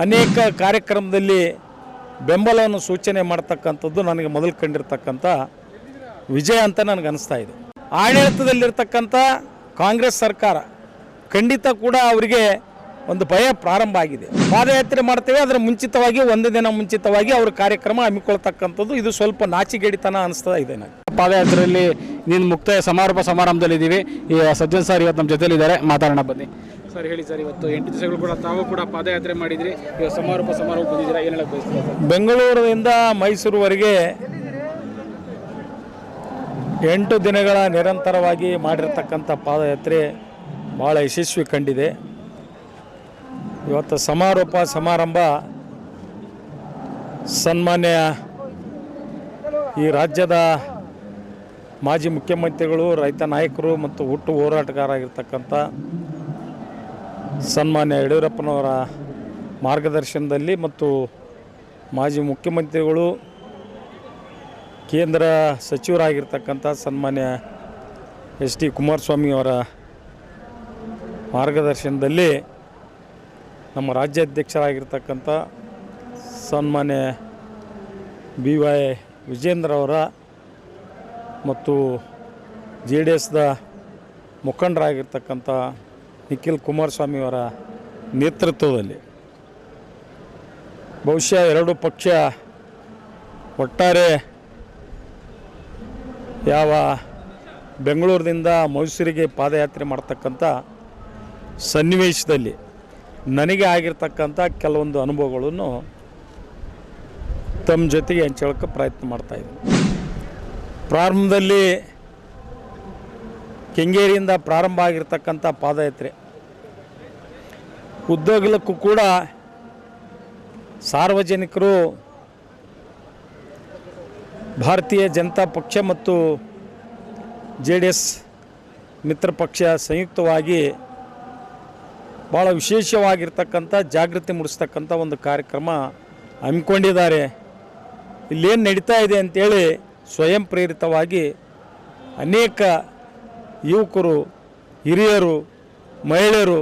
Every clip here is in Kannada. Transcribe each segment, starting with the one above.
ಅನೇಕ ಕಾರ್ಯಕ್ರಮದಲ್ಲಿ ಬೆಂಬಲವನ್ನು ಸೂಚನೆ ಮಾಡ್ತಕ್ಕಂಥದ್ದು ನನಗೆ ಮೊದಲು ಕಂಡಿರ್ತಕ್ಕಂಥ ವಿಜಯ ಅಂತ ನನಗೆ ಅನಿಸ್ತಾ ಇದೆ. ಆಡಳಿತದಲ್ಲಿರ್ತಕ್ಕಂಥ ಕಾಂಗ್ರೆಸ್ ಸರ್ಕಾರ ಖಂಡಿತ ಕೂಡ ಅವರಿಗೆ ಒಂದು ಭಯ ಪ್ರಾರಂಭ ಆಗಿದೆ. ಪಾದಯಾತ್ರೆ ಮಾಡ್ತೇವೆ ಅದರ ಮುಂಚಿತವಾಗಿ, ಒಂದು ದಿನ ಮುಂಚಿತವಾಗಿ ಅವ್ರ ಕಾರ್ಯಕ್ರಮ ಹಮ್ಮಿಕೊಳ್ತಕ್ಕಂಥದ್ದು ಇದು ಸ್ವಲ್ಪ ನಾಚಿಗೆಡಿತನ ಅನಿಸ್ತಾ ಇದೆ ನನಗೆ. ಪಾದಯಾತ್ರೆಯಲ್ಲಿ ನಿನ್ನ ಮುಕ್ತಾಯ ಸಮಾರೋಪ ಸಮಾರಂಭದಲ್ಲಿ ಇದ್ದೀವಿ ಈ ಸಜ್ಜನ್ ಸರ್ ಇವತ್ತು ನಮ್ಮ ಜೊತೆಲಿದ್ದಾರೆ. ಮಾತಾಡೋಣ ಬನ್ನಿ. ಸರ್ ಹೇಳಿ ಸರ್ ಇವತ್ತು ಎಂಟು ದಿವಸಗಳು ಕೂಡ ತಾವು ಕೂಡ ಪಾದಯಾತ್ರೆ ಮಾಡಿದ್ರಿ. ಇವತ್ತು ಸಮಾರೋಪ ಸಮಾರೋಪ ಬಂದಿದ್ದೀರಾ? ಏನು ಹೇಳಕ್ ಬಯಸ್ತೀರಾ ಸರ್? ಬೆಂಗಳೂರಿನಿಂದ ಮೈಸೂರುವರೆಗೆ ಎಂಟು ದಿನಗಳ ನಿರಂತರವಾಗಿ ಮಾಡಿರ್ತಕ್ಕಂಥ ಪಾದಯಾತ್ರೆ ಭಾಳ ಯಶಸ್ವಿ ಕಂಡಿದೆ. ಇವತ್ತು ಸಮಾರೋಪ ಸಮಾರಂಭ ಸನ್ಮಾನ್ಯ ಈ ರಾಜ್ಯದ ಮಾಜಿ ಮುಖ್ಯಮಂತ್ರಿಗಳು, ರೈತ ನಾಯಕರು ಮತ್ತು ಹುಟ್ಟು ಹೋರಾಟಗಾರಾಗಿರ್ತಕ್ಕಂಥ ಸನ್ಮಾನ್ಯ ಯಡಿಯೂರಪ್ಪನವರ ಮಾರ್ಗದರ್ಶನದಲ್ಲಿ ಮತ್ತು ಮಾಜಿ ಮುಖ್ಯಮಂತ್ರಿಗಳು, ಕೇಂದ್ರ ಸಚಿವರಾಗಿರ್ತಕ್ಕಂಥ ಸನ್ಮಾನ್ಯ ಎಚ್ ಡಿ ಕುಮಾರಸ್ವಾಮಿಯವರ ಮಾರ್ಗದರ್ಶನದಲ್ಲಿ ನಮ್ಮ ರಾಜ್ಯಾಧ್ಯಕ್ಷರಾಗಿರ್ತಕ್ಕಂಥ ಸನ್ಮಾನ್ಯ ಬಿ ವೈ ವಿಜೇಂದ್ರ ಅವರ ಮತ್ತು ಜೆ ಡಿ ಎಸ್ದ ಮುಖಂಡರಾಗಿರ್ತಕ್ಕಂಥ ನಿಖಿಲ್ ಕುಮಾರಸ್ವಾಮಿಯವರ ನೇತೃತ್ವದಲ್ಲಿ ಬಹುಶಃ ಎರಡು ಪಕ್ಷ ಒಟ್ಟಾರೆ ಯಾವ ಬೆಂಗಳೂರಿನಿಂದ ಮೈಸೂರಿಗೆ ಪಾದಯಾತ್ರೆ ಮಾಡ್ತಕ್ಕಂಥ ಸನ್ನಿವೇಶದಲ್ಲಿ ನನಗೆ ಆಗಿರ್ತಕ್ಕಂಥ ಕೆಲವೊಂದು ಅನುಭವಗಳನ್ನು ತಮ್ಮ ಜೊತೆಗೆ ಹಂಚ್ಕೊಳ್ಳೋಕ್ಕೆ ಪ್ರಯತ್ನ ಮಾಡ್ತಾಯಿದ್ದೀನಿ ಪ್ರಾರಂಭದಲ್ಲಿ ಕೆಂಗೇರಿಯಿಂದ ಪ್ರಾರಂಭ ಆಗಿರ್ತಕ್ಕಂಥ ಪಾದಯಾತ್ರೆ. ಉದ್ದಗಲಕ್ಕೂ ಕೂಡ ಸಾರ್ವಜನಿಕರು ಭಾರತೀಯ ಜನತಾ ಪಕ್ಷ ಮತ್ತು ಜೆ ಡಿ ಎಸ್ ಮಿತ್ರ ಪಕ್ಷ ಸಂಯುಕ್ತವಾಗಿ ಭಾಳ ವಿಶೇಷವಾಗಿರ್ತಕ್ಕಂಥ ಜಾಗೃತಿ ಮೂಡಿಸ್ತಕ್ಕಂಥ ಒಂದು ಕಾರ್ಯಕ್ರಮ ಹಮ್ಮಿಕೊಂಡಿದ್ದಾರೆ. ಇಲ್ಲೇನು ನಡೀತಾ ಇದೆ ಅಂತೇಳಿ ಸ್ವಯಂ ಪ್ರೇರಿತವಾಗಿ ಅನೇಕ ಯುವಕರು, ಹಿರಿಯರು, ಮಹಿಳೆಯರು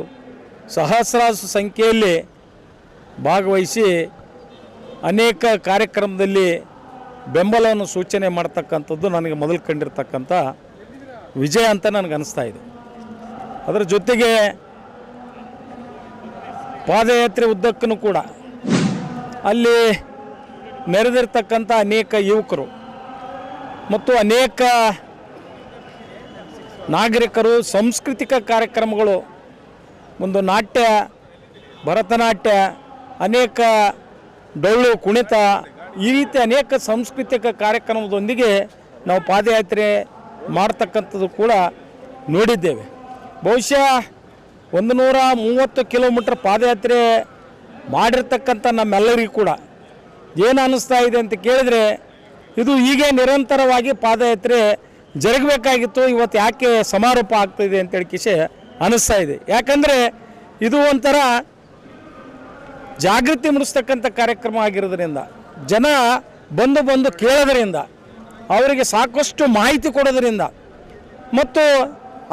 ಸಹಸ್ರಾರು ಸಂಖ್ಯೆಯಲ್ಲಿ ಭಾಗವಹಿಸಿ ಅನೇಕ ಕಾರ್ಯಕ್ರಮದಲ್ಲಿ ಬೆಂಬಲವನ್ನು ಸೂಚನೆ ಮಾಡ್ತಕ್ಕಂಥದ್ದು ನನಗೆ ಮೊದಲು ಕಂಡಿರ್ತಕ್ಕಂಥ ವಿಜಯ ಅಂತ ನನಗೆ ಅನಿಸ್ತಾ ಇದೆ. ಅದರ ಜೊತೆಗೆ ಪಾದಯಾತ್ರೆ ಉದ್ದಕ್ಕೂ ಕೂಡ ಅಲ್ಲಿ ನೆರೆದಿರ್ತಕ್ಕಂಥ ಅನೇಕ ಯುವಕರು ಮತ್ತು ಅನೇಕ ನಾಗರಿಕರು ಸಾಂಸ್ಕೃತಿಕ ಕಾರ್ಯಕ್ರಮಗಳು, ಒಂದು ನಾಟ್ಯ, ಭರತನಾಟ್ಯ, ಅನೇಕ ಡೊಳ್ಳು, ಕುಣಿತ, ಈ ರೀತಿ ಅನೇಕ ಸಾಂಸ್ಕೃತಿಕ ಕಾರ್ಯಕ್ರಮದೊಂದಿಗೆ ನಾವು ಪಾದಯಾತ್ರೆ ಮಾಡ್ತಕ್ಕಂಥದ್ದು ಕೂಡ ನೋಡಿದ್ದೇವೆ. ಬಹುಶಃ ಒಂದು ನೂರ ಮೂವತ್ತು ಕಿಲೋಮೀಟ್ರ್ ಪಾದಯಾತ್ರೆ ಮಾಡಿರ್ತಕ್ಕಂಥ ನಮ್ಮೆಲ್ಲರಿಗೂ ಕೂಡ ಏನು ಅನ್ನಿಸ್ತಾ ಇದೆ ಅಂತ ಕೇಳಿದರೆ ಇದು ಹೀಗೆ ನಿರಂತರವಾಗಿ ಪಾದಯಾತ್ರೆ ಜರುಗಬೇಕಾಗಿತ್ತು. ಇವತ್ತು ಯಾಕೆ ಸಮಾರೋಪ ಆಗ್ತಾಯಿದೆ ಅಂತೇಳಿ ಕಿಶೆ ಅನಿಸ್ತಾ ಇದೆ. ಯಾಕಂದರೆ ಇದು ಒಂಥರ ಜಾಗೃತಿ ಮೂಡಿಸ್ತಕ್ಕಂಥ ಕಾರ್ಯಕ್ರಮ ಆಗಿರೋದ್ರಿಂದ, ಜನ ಬಂದು ಬಂದು ಕೇಳೋದರಿಂದ, ಅವರಿಗೆ ಸಾಕಷ್ಟು ಮಾಹಿತಿ ಕೊಡೋದರಿಂದ ಮತ್ತು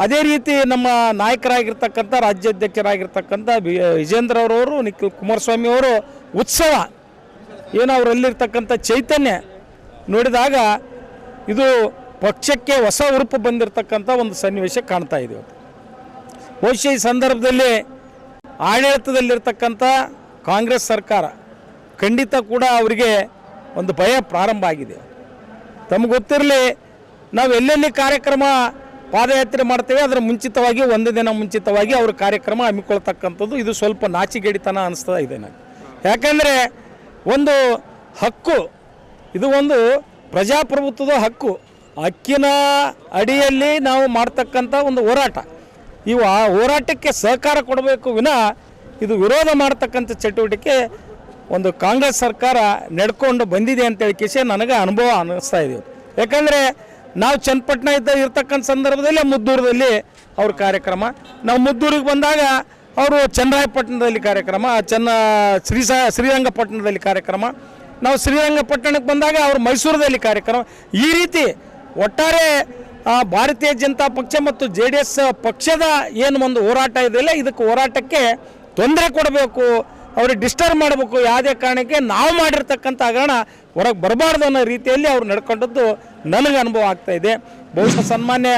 ಅದೇ ರೀತಿ ನಮ್ಮ ನಾಯಕರಾಗಿರ್ತಕ್ಕಂಥ ರಾಜ್ಯಾಧ್ಯಕ್ಷರಾಗಿರ್ತಕ್ಕಂಥ ಬಿ, ವಿಜೇಂದ್ರ ಅವರವರು, ನಿಖಿಲ್ ಕುಮಾರಸ್ವಾಮಿ ಅವರು ಉತ್ಸವ, ಏನು ಅವರಲ್ಲಿರ್ತಕ್ಕಂಥ ಚೈತನ್ಯ ನೋಡಿದಾಗ ಇದು ಪಕ್ಷಕ್ಕೆ ಹೊಸ ಉರುಪು ಬಂದಿರತಕ್ಕಂಥ ಒಂದು ಸನ್ನಿವೇಶ ಕಾಣ್ತಾ ಇದೆ ಬಹುಶಃ ಈ ಸಂದರ್ಭದಲ್ಲಿ ಆಡಳಿತದಲ್ಲಿರ್ತಕ್ಕಂಥ ಕಾಂಗ್ರೆಸ್ ಸರ್ಕಾರ ಖಂಡಿತ ಕೂಡ ಅವರಿಗೆ ಒಂದು ಭಯ ಪ್ರಾರಂಭ ಆಗಿದೆ. ತಮಗೆ ಗೊತ್ತಿರಲಿ, ನಾವು ಎಲ್ಲೆಲ್ಲಿ ಕಾರ್ಯಕ್ರಮ ಪಾದಯಾತ್ರೆ ಮಾಡ್ತೇವೆ, ಅದರ ಮುಂಚಿತವಾಗಿ ಒಂದು ದಿನ ಮುಂಚಿತವಾಗಿ ಅವರು ಕಾರ್ಯಕ್ರಮ ಹಮ್ಮಿಕೊಳ್ತಕ್ಕಂಥದ್ದು ಇದು ಸ್ವಲ್ಪ ನಾಚಿಗೆಡಿತನ ಅನಿಸ್ತಾ ಇದೆ ನನಗೆ. ಯಾಕಂದರೆ ಒಂದು ಹಕ್ಕು ಇದು ಒಂದು ಪ್ರಜಾಪ್ರಭುತ್ವದ ಹಕ್ಕು. ಹಕ್ಕಿನ ಅಡಿಯಲ್ಲಿ ನಾವು ಮಾಡ್ತಕ್ಕಂಥ ಒಂದು ಹೋರಾಟ. ಇವು ಆ ಹೋರಾಟಕ್ಕೆ ಸಹಕಾರ ಕೊಡಬೇಕು ವಿನ ಇದು ವಿರೋಧ ಮಾಡ್ತಕ್ಕಂಥ ಚಟುವಟಿಕೆ ಒಂದು ಕಾಂಗ್ರೆಸ್ ಸರ್ಕಾರ ನಡ್ಕೊಂಡು ಬಂದಿದೆ ಅಂತೇಳಿ ಕಿಸೆ ನನಗೆ ಅನುಭವ ಅನ್ನಿಸ್ತಾ ಇದೆ. ಯಾಕಂದರೆ ನಾವು ಚನ್ನಪಟ್ಟಣ ಇದ್ದ ಇರ್ತಕ್ಕಂಥ ಸಂದರ್ಭದಲ್ಲಿ ಮುದ್ದೂರದಲ್ಲಿ ಅವ್ರ ಕಾರ್ಯಕ್ರಮ. ನಾವು ಮುದ್ದೂರಿಗೆ ಬಂದಾಗ ಅವರು ಚನ್ನರಾಯಪಟ್ಟಣದಲ್ಲಿ ಕಾರ್ಯಕ್ರಮ ಚನ್ನ ಶ್ರೀ ಶ್ರೀರಂಗಪಟ್ಟಣದಲ್ಲಿ ಕಾರ್ಯಕ್ರಮ. ನಾವು ಶ್ರೀರಂಗಪಟ್ಟಣಕ್ಕೆ ಬಂದಾಗ ಅವರು ಮೈಸೂರದಲ್ಲಿ ಕಾರ್ಯಕ್ರಮ. ಈ ರೀತಿ ಒಟ್ಟಾರೆ ಭಾರತೀಯ ಜನತಾ ಪಕ್ಷ ಮತ್ತು ಜೆ ಡಿ ಎಸ್ ಪಕ್ಷದ ಏನು ಒಂದು ಹೋರಾಟ ಇದೆಯಲ್ಲ ಇದಕ್ಕೆ ಹೋರಾಟಕ್ಕೆ ತೊಂದರೆ ಕೊಡಬೇಕು ಅವ್ರಿಗೆ ಡಿಸ್ಟರ್ಬ್ ಮಾಡಬೇಕು ಯಾವುದೇ ಕಾರಣಕ್ಕೆ ನಾವು ಮಾಡಿರ್ತಕ್ಕಂಥ ಹಗರಣ ಹೊರಗೆ ಬರಬಾರ್ದು ಅನ್ನೋ ರೀತಿಯಲ್ಲಿ ಅವ್ರು ನಡ್ಕೊಂಡದ್ದು ನನಗೆ ಅನುಭವ ಆಗ್ತಾ ಇದೆ. ಬಹುಶಃ ಸನ್ಮಾನ್ಯ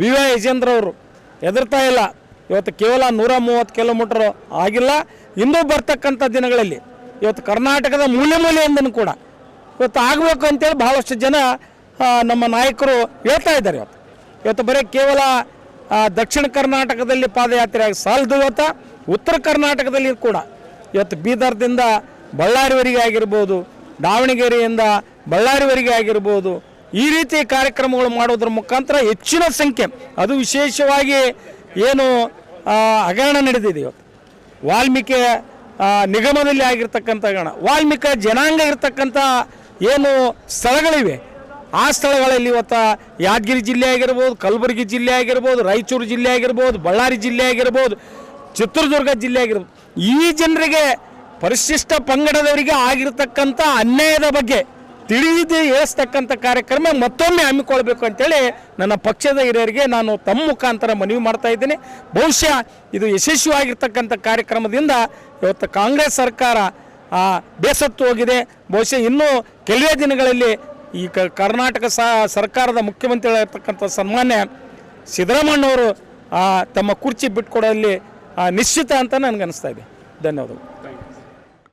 ಬಿ ವೈ ಯಜೇಂದ್ರ ಅವರು ಹೆದರ್ತಾ ಇಲ್ಲ. ಇವತ್ತು ಕೇವಲ ನೂರ ಮೂವತ್ತು ಕಿಲೋಮೀಟ್ರ್ ಆಗಿಲ್ಲ. ಇನ್ನೂ ಬರ್ತಕ್ಕಂಥ ದಿನಗಳಲ್ಲಿ ಇವತ್ತು ಕರ್ನಾಟಕದ ಮೂಲೆ ಮೂಲೆಯಿಂದನೂ ಕೂಡ ಇವತ್ತು ಆಗಬೇಕು ಅಂತೇಳಿ ಬಹಳಷ್ಟು ಜನ ನಮ್ಮ ನಾಯಕರು ಹೇಳ್ತಾ ಇದ್ದಾರೆ ಇವತ್ತು. ಇವತ್ತು ಬರೀ ಕೇವಲ ದಕ್ಷಿಣ ಕರ್ನಾಟಕದಲ್ಲಿ ಪಾದಯಾತ್ರೆ ಆಗಿ ಸಾಲದು ಇವತ್ತು ಉತ್ತರ ಕರ್ನಾಟಕದಲ್ಲಿ ಕೂಡ ಇವತ್ತು ಬೀದರ್ದಿಂದ ಬಳ್ಳಾರಿವರೆಗೆ ಆಗಿರ್ಬೋದು, ದಾವಣಗೆರೆಯಿಂದ ಬಳ್ಳಾರಿವರೆಗೆ ಆಗಿರ್ಬೋದು, ಈ ರೀತಿ ಕಾರ್ಯಕ್ರಮಗಳು ಮಾಡೋದ್ರ ಮುಖಾಂತರ ಹೆಚ್ಚಿನ ಸಂಖ್ಯೆ, ಅದು ವಿಶೇಷವಾಗಿ ಏನು ಹಗರಣ ನಡೆದಿದೆ ಇವತ್ತು. ವಾಲ್ಮೀಕಿ ನಿಗಮದಲ್ಲಿ ಆಗಿರ್ತಕ್ಕಂಥ ಗಣ, ವಾಲ್ಮೀಕ ಜನಾಂಗ ಇರತಕ್ಕಂಥ ಏನು ಸ್ಥಳಗಳಿವೆ, ಆ ಸ್ಥಳಗಳಲ್ಲಿ ಇವತ್ತು ಯಾದಗಿರಿ ಜಿಲ್ಲೆ ಆಗಿರ್ಬೋದು, ಕಲಬುರಗಿ ಜಿಲ್ಲೆ ಆಗಿರ್ಬೋದು, ರಾಯಚೂರು ಜಿಲ್ಲೆ ಆಗಿರ್ಬೋದು, ಬಳ್ಳಾರಿ ಜಿಲ್ಲೆ ಆಗಿರ್ಬೋದು, ಚಿತ್ರದುರ್ಗ ಜಿಲ್ಲೆ ಆಗಿರ್ಬೋದು, ಈ ಜನರಿಗೆ ಪರಿಶಿಷ್ಟ ಪಂಗಡದವರಿಗೆ ಆಗಿರ್ತಕ್ಕಂಥ ಅನ್ಯಾಯದ ಬಗ್ಗೆ ತಿಳಿದು ಹೇಳಿಸ್ತಕ್ಕಂಥ ಕಾರ್ಯಕ್ರಮ ಮತ್ತೊಮ್ಮೆ ಹಮ್ಮಿಕೊಳ್ಬೇಕು ಅಂತೇಳಿ ನನ್ನ ಪಕ್ಷದ ಹಿರಿಯರಿಗೆ ನಾನು ತಮ್ಮ ಮುಖಾಂತರ ಮನವಿ ಮಾಡ್ತಾ ಇದ್ದೀನಿ. ಬಹುಶಃ ಇದು ಯಶಸ್ವಿಯಾಗಿರ್ತಕ್ಕಂಥ ಕಾರ್ಯಕ್ರಮದಿಂದ ಇವತ್ತು ಕಾಂಗ್ರೆಸ್ ಸರ್ಕಾರ ಬೇಸತ್ತು ಹೋಗಿದೆ. ಬಹುಶಃ ಇನ್ನೂ ಕೆಲವೇ ದಿನಗಳಲ್ಲಿ ಈ ಕರ್ನಾಟಕ ಸರ್ಕಾರದ ಮುಖ್ಯಮಂತ್ರಿಗಳಿರ್ತಕ್ಕಂಥ ಸನ್ಮಾನ್ಯ ಸಿದ್ದರಾಮಣ್ಣವರು ತಮ್ಮ ಕುರ್ಚಿ ಬಿಟ್ಕೊಡೋದಲ್ಲಿ ನಿಶ್ಚಿತ ಅಂತ ನನಗನ್ನಿಸ್ತಾ ಇದೆ. ಧನ್ಯವಾದಗಳು.